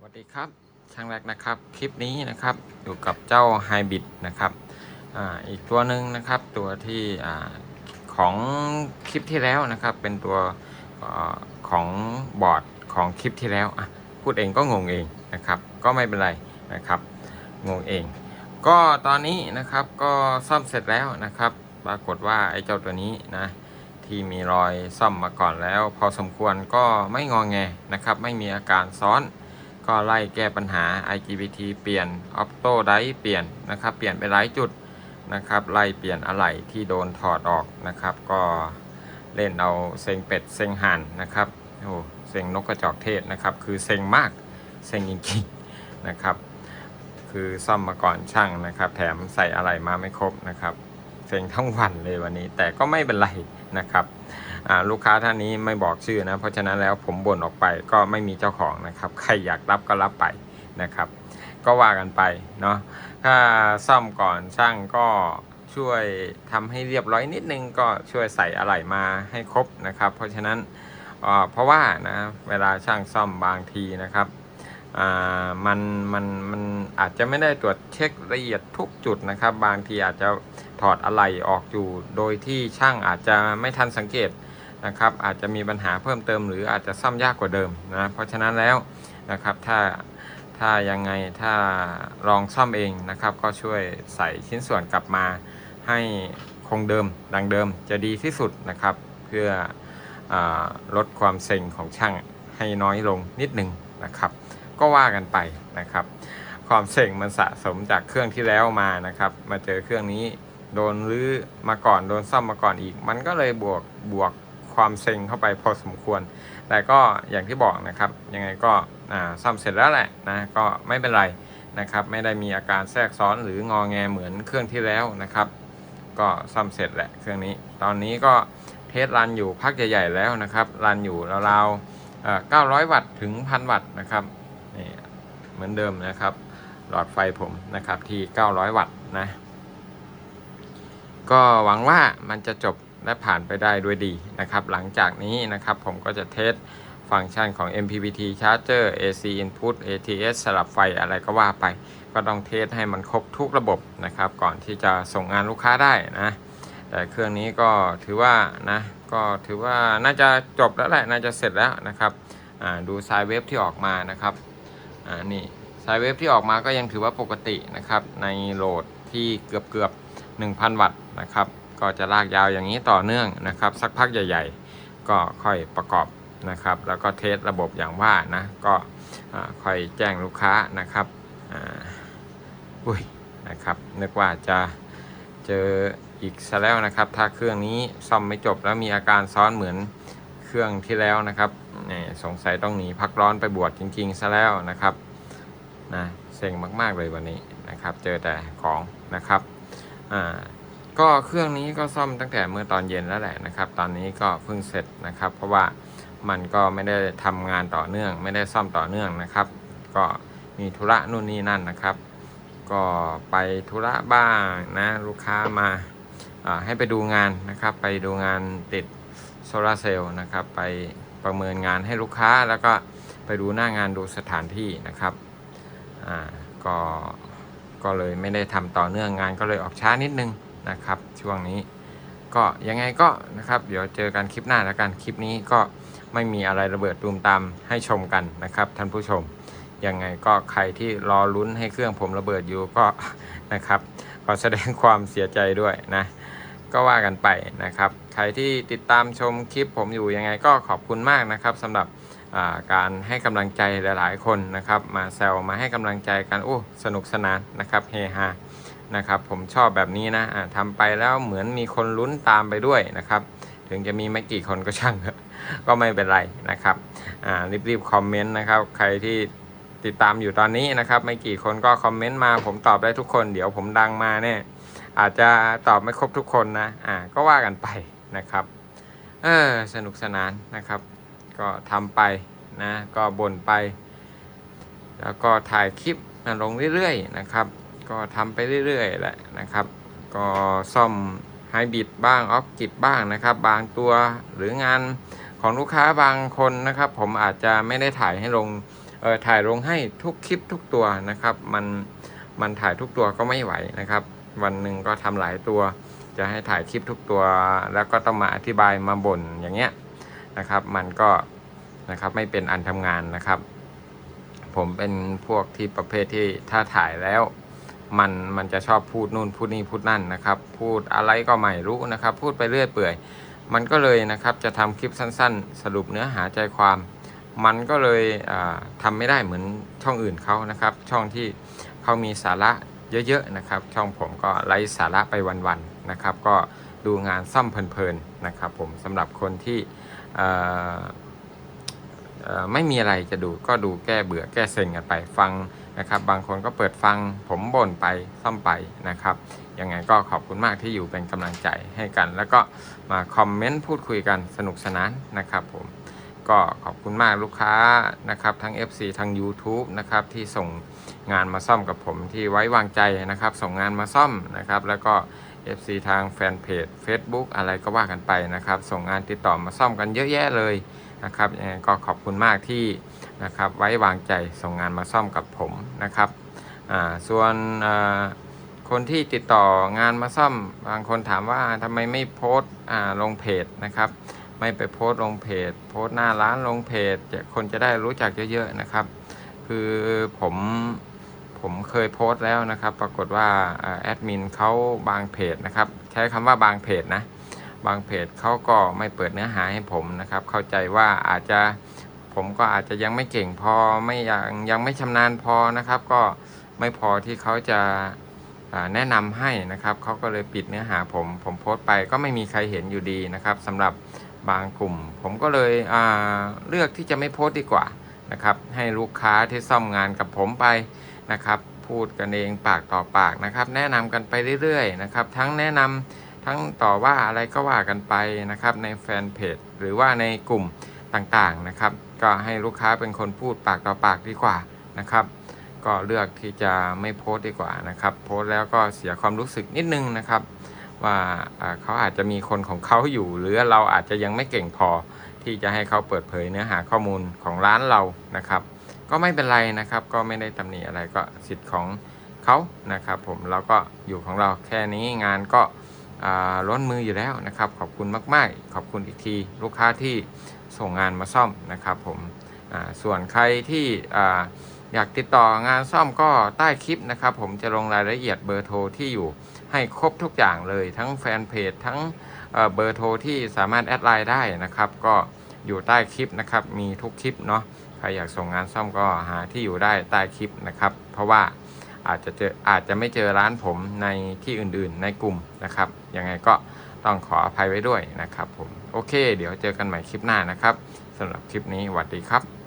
สวัสดีครับช่างแรกนะครับคลิปนี้นะครับอยู่กับเจ้าไฮบิดนะครับออีกตัวหนึ่งนะครับตัวที่อของคลิปที่แล้วนะครับ เป็นตัวอของบอร์ดของคลิปที่แล้วพูดเองก็งงเองนะครับ ก็ไม่เป็นไรนะครับงงเอง ก็ตอนนี้นะครับก็ซ่อมเสร็จแล้วนะครับ ปรากฏว่าไอ้เจ้าตัวนี้นะที่มีรอยซ่อมมาก่อนแล้ว พอสมควรก็ไม่งองแงนะครับ ไม่มีอาการซ้อน ก็ไล่แก้ปัญหา IGBT เปลี่ยน Opto d i เปลี่ยนนะครับ เปลี่ยนไปหลายจุดนะครับ ไล่เปลี่ยนอะไหล่ที่โดนถอดออกนะครับ ก็เล่นเอาเซ็งเป็ดเซ็งห่านนะครับโอ้เซ็งนกกระจอกเทศนะครับ คือเซ็งมากเซ็งจริงๆนะครับ คือซ่อมมาก่อนช่างนะครับ แถมใส่อะไรมาไม่ครบนะครับ เซ็งทั้งวันเลยวันนี้ แต่ก็ไม่เป็นไรนะครับ ลูกค้าท่านนี้ไม่บอกชื่อนะ เพราะฉะนั้นแล้วผมบ่นออกไปก็ไม่มีเจ้าของนะครับ ใครอยากรับก็รับไปนะครับ ก็ว่ากันไปเนาะถ้าซ่อมก่อนช่างก็ช่วยทำให้เรียบร้อยนิดนึงก็ช่วยใส่อะไหล่มาให้ครบนะครับ เพราะฉะนั้นเพราะว่านะเวลาช่างซ่อมบางทีนะครับมันมันมันอาจจะไม่ได้ตรวจเช็คละเอียดทุกจุดนะครับ บางทีอาจจะถอดอะไหล่ออกอยู่ โดยที่ช่างอาจจะไม่ทันสังเกต นะครับอาจจะมีปัญหาเพิ่มเติม หรืออาจจะซ่อมยากกว่าเดิมนะเพราะฉะนั้นแล้วนะครับถ้าถ้ายังไงถ้าลองซ่อมเองนะครับ ก็ช่วยใส่ชิ้นส่วนกลับมาให้คงเดิมดังเดิมจะดีที่สุดนะครับ เพื่ออลดความเซ็งของช่างให้น้อยลงนิดหนึ่งนะครับ ก็ว่ากันไปนะครับ ความเซ็งมันสะสมจากเครื่องที่แล้วมานะครับ มาเจอเครื่องนี้โดนรื้อมาก่อนโดนซ่อมมาก่อนอีก มันก็เลยบวกบวก ความเซ็งเข้าไปพอสมควร แต่ก็อย่างที่บอกนะครับ ยังไงก็ซ่อมเสร็จแล้วแหละนะก็ไม่เป็นไรนะครับ ไม่ได้มีอาการแทรกซ้อนหรืองอแงเหมือนเครื่องที่แล้วนะครับ ก็ซ่อมเสร็จแหละเครื่องนี้ ตอนนี้ก็เทสรันอยู่พักใหญ่ๆแล้วนะครับรันอยู่ราวๆเอ่อ900 วัตต์ถึง 1,000 วัตต์นะครับนี่เหมือนเดิมนะครับ หลอดไฟผมนะครับที่ 900 วัตต์นะก็หวังว่ามันจะจบ และผ่านไปได้ด้วยดีนะครับ หลังจากนี้นะครับผมก็จะเทสฟังก์ชันของ MPPT Charger AC Input ATS สลับไฟอะไรก็ว่าไป ก็ต้องเทสให้มันครบทุกระบบนะครับ ก่อนที่จะส่งงานลูกค้าได้นะ แต่เครื่องนี้ก็ถือว่านะ ก็ถือว่าน่าจะจบแล้วแหละ น่าจะเสร็จแล้วนะครับ ดูสายเวฟที่ออกมานะครับนี่สายเวฟที่ออกมาก็ยังถือว่าปกตินะครับ ในโหลดที่เกือบเกือบ1,000 วัตต์นะครับ ก็จะลากยาวอย่างนี้ต่อเนื่องนะครับ สักพักใหญ่ ๆ ก็ค่อยประกอบนะครับ แล้วก็เทสระบบอย่างว่านะ ก็ค่อยแจ้งลูกค้านะครับอ่าอุ้ยนะครับนึกว่าจะเจออีกซะแล้วนะครับ ถ้าเครื่องนี้ซ่อมไม่จบแล้วมีอาการซ้อนเหมือนเครื่องที่แล้วนะครับนี่สงสัยต้องหนีพักร้อนไปบวชจริงๆซะแล้วนะครับนะเซ็งมากๆเลยวันนี้นะครับ เจอแต่ของนะครับอ่า ก็เครื่องนี้ก็ซ่อมตั้งแต่เมื่อตอนเย็นแล้วแหละนะครับ ตอนนี้ก็เพิ่งเสร็จนะครับ เพราะว่ามันก็ไม่ได้ทำงานต่อเนื่อง ไม่ได้ซ่อมต่อเนื่องนะครับ ก็มีธุระนู่นนี่นั่นนะครับ ก็ไปธุระบ้างนะ ลูกค้ามาให้ไปดูงานนะครับ ไปดูงานติดโซลาร์เซลล์นะครับ ไปประเมินงานให้ลูกค้าแล้วก็ไปดูหน้างานดูสถานที่นะครับอ่าก็ก็เลยไม่ได้ทำต่อเนื่องงานก็เลยออกช้านิดนึง นะครับ ช่วงนี้ ก็ยังไงก็นะครับ เดี๋ยวเจอกันคลิปหน้าแล้วกันคลิปนี้ก็ไม่มีอะไรระเบิดตูมตามให้ชมกันนะครับ ท่านผู้ชมยังไงก็ใครที่รอลุ้นให้เครื่องผมระเบิดอยู่ก็นะครับขอแสดงความเสียใจด้วยนะ ก็ว่ากันไปนะครับ ใครที่ติดตามชมคลิปผมอยู่ยังไงก็ขอบคุณมากนะครับสำหรับาการให้กำลังใจหลาย ๆ คนนะครับ มาแซวมาให้กำลังใจกันโอ้สนุกสนานนะครับเฮฮา นะครับผมชอบแบบนี้นะอ่าทำไปแล้วเหมือนมีคนลุ้นตามไปด้วยนะครับ ถึงจะมีไม่กี่คนก็ช่างก็ไม่เป็นไรนะครับรีบๆคอมเมนต์นะครับใครที่ติดตามอยู่ตอนนี้นะครับ ไม่กี่คนก็คอมเมนต์มาผมตอบได้ทุกคน เดี๋ยวผมดังมาเนี่ยอาจจะตอบไม่ครบทุกคนนะอ่าก็ว่ากันไปนะครับเออสนุกสนานนะครับ ก็ทำไปนะก็บ่นไป แล้วก็ถ่ายคลิปมาลงเรื่อยๆนะครับ ก็ทำไปเรื่อยๆแหละนะครับ ก็ซ่อมไฮบริดบ้างออฟกิดบ้างนะครับ บางตัวหรืองานของลูกค้าบางคนนะครับ ผมอาจจะไม่ได้ถ่ายให้ลงเออถ่ายลงให้ทุกคลิปทุกตัวนะครับ มันมันถ่ายทุกตัวก็ไม่ไหวนะครับ วันหนึ่งก็ทำหลายตัว จะให้ถ่ายคลิปทุกตัว แล้วก็ต้องมาอธิบายมาบ่นอย่างเงี้ยนะครับ มันก็นะครับไม่เป็นอันทำงานนะครับ ผมเป็นพวกที่ประเภทที่ถ้าถ่ายแล้ว มันมันจะชอบพูดนู่นพูดนี่พูดนั่นนะครับ พูดอะไรก็ไม่รู้นะครับ พูดไปเรื่อยเปื่อย มันก็เลยนะครับจะทำคลิปสั้น ๆ สรุปเนื้อหาใจความ มันก็เลยอ่าทำไม่ได้เหมือนช่องอื่นเขานะครับ ช่องที่เขามีสาระเยอะๆนะครับ ช่องผมก็ไร้สาระไปวันๆนะครับ ก็ดูงานซ่อมเพลินๆนะครับผมสำหรับคนที่ไม่มีอะไรจะดูก็ดูแก้เบื่อแก้เซ็งกันไปฟัง นะครับบางคนก็เปิดฟังผมบ่นไปซ่อมไปนะครับยังไงก็ขอบคุณมากที่อยู่เป็นกำลังใจให้กัน แล้วก็มาคอมเมนต์พูดคุยกันสนุกสนานนะครับผมก็ขอบคุณมากลูกค้านะครับทั้ง FC ทั้ง YouTube นะครับที่ส่งงานมาซ่อมกับผมที่ไว้วางใจนะครับ ส่งงานมาซ่อมนะครับ แล้วก็ FC ทางแฟนเพจ Facebook อะไรก็ว่ากันไปนะครับ ส่งงานติดต่อมาซ่อมกันเยอะแยะเลยนะครับยังไงก็ขอบคุณมากที่นะครับไว้วางใจส่งงานมาซ่อมกับผมนะครับส่วนคนที่ติดต่องานมาซ่อมบางคนถามว่าทำไมไม่โพสต์ลงเพจนะครับไม่ไปโพสต์ลงเพจ โพสต์หน้าร้านลงเพจคนจะได้รู้จักเยอะๆนะครับ คือผม ผมเคยโพสต์แล้วนะครับ ปรากฏว่าแอดมินเขาบางเพจนะครับ ใช้คำว่าบางเพจนะ บางเพจเขาก็ไม่เปิดเนื้อหาให้ผมนะครับ เข้าใจว่าอาจจะผมก็อาจจะยังไม่เก่งพอไม่ยังยังไม่ชำนาญพอนะครับ ก็ไม่พอที่เขาจะแนะนำให้นะครับเขาก็เลยปิดเนื้อหาผม ผมโพสต์ไปก็ไม่มีใครเห็นอยู่ดีนะครับสำหรับบางกลุ่ม ผมก็เลยเลือกที่จะไม่โพสต์ดีกว่านะครับ ให้ลูกค้าที่ซ่อมงานกับผมไป นะครับ พูดกันเองปากต่อปากนะครับ แนะนำกันไปเรื่อยๆนะครับ ทั้งแนะนำทั้งต่อว่าอะไรก็ว่ากันไปนะครับ ในแฟนเพจหรือว่าในกลุ่มต่างๆนะครับ ก็ให้ลูกค้าเป็นคนพูดปากต่อปากดีกว่านะครับ ก็เลือกที่จะไม่โพสต์ดีกว่านะครับ โพสต์แล้วก็เสียความรู้สึกนิดนึงนะครับ ว่าเขาอาจจะมีคนของเขาอยู่ หรือเราอาจจะยังไม่เก่งพอที่จะให้เขาเปิดเผยเนื้อหาข้อมูลของร้านเรานะครับ ก็ไม่เป็นไรนะครับ ก็ไม่ได้ตำหนิอะไรก็สิทธิ์ของเขานะครับผมเราก็อยู่ของเราแค่นี้งานก็ล้นมืออยู่แล้วนะครับ ขอบคุณมากๆ ขอบคุณอีกทีลูกค้าที่ส่งงานมาซ่อมนะครับผมส่วนใครที่อยากติดต่องานซ่อมก็ใต้คลิปนะครับ ผมจะลงรายละเอียดเบอร์โทรที่อยู่ให้ครบทุกอย่างเลยทั้งแฟนเพจทั้งเบอร์โทรที่สามารถแอดไลน์ได้นะครับ ก็อยู่ใต้คลิปนะครับ มีทุกคลิปเนาะ ใครอยากส่งงานซ่อมก็หาที่อยู่ได้ใต้คลิปนะครับ เพราะว่าอาจจะเจออาจจะไม่เจอร้านผมในที่อื่นๆในกลุ่มนะครับยังไงก็ต้องขออภัยไว้ด้วยนะครับผมโอเค เดี๋ยวเจอกันใหม่คลิปหน้านะครับสำหรับคลิปนี้สวัสดีครับ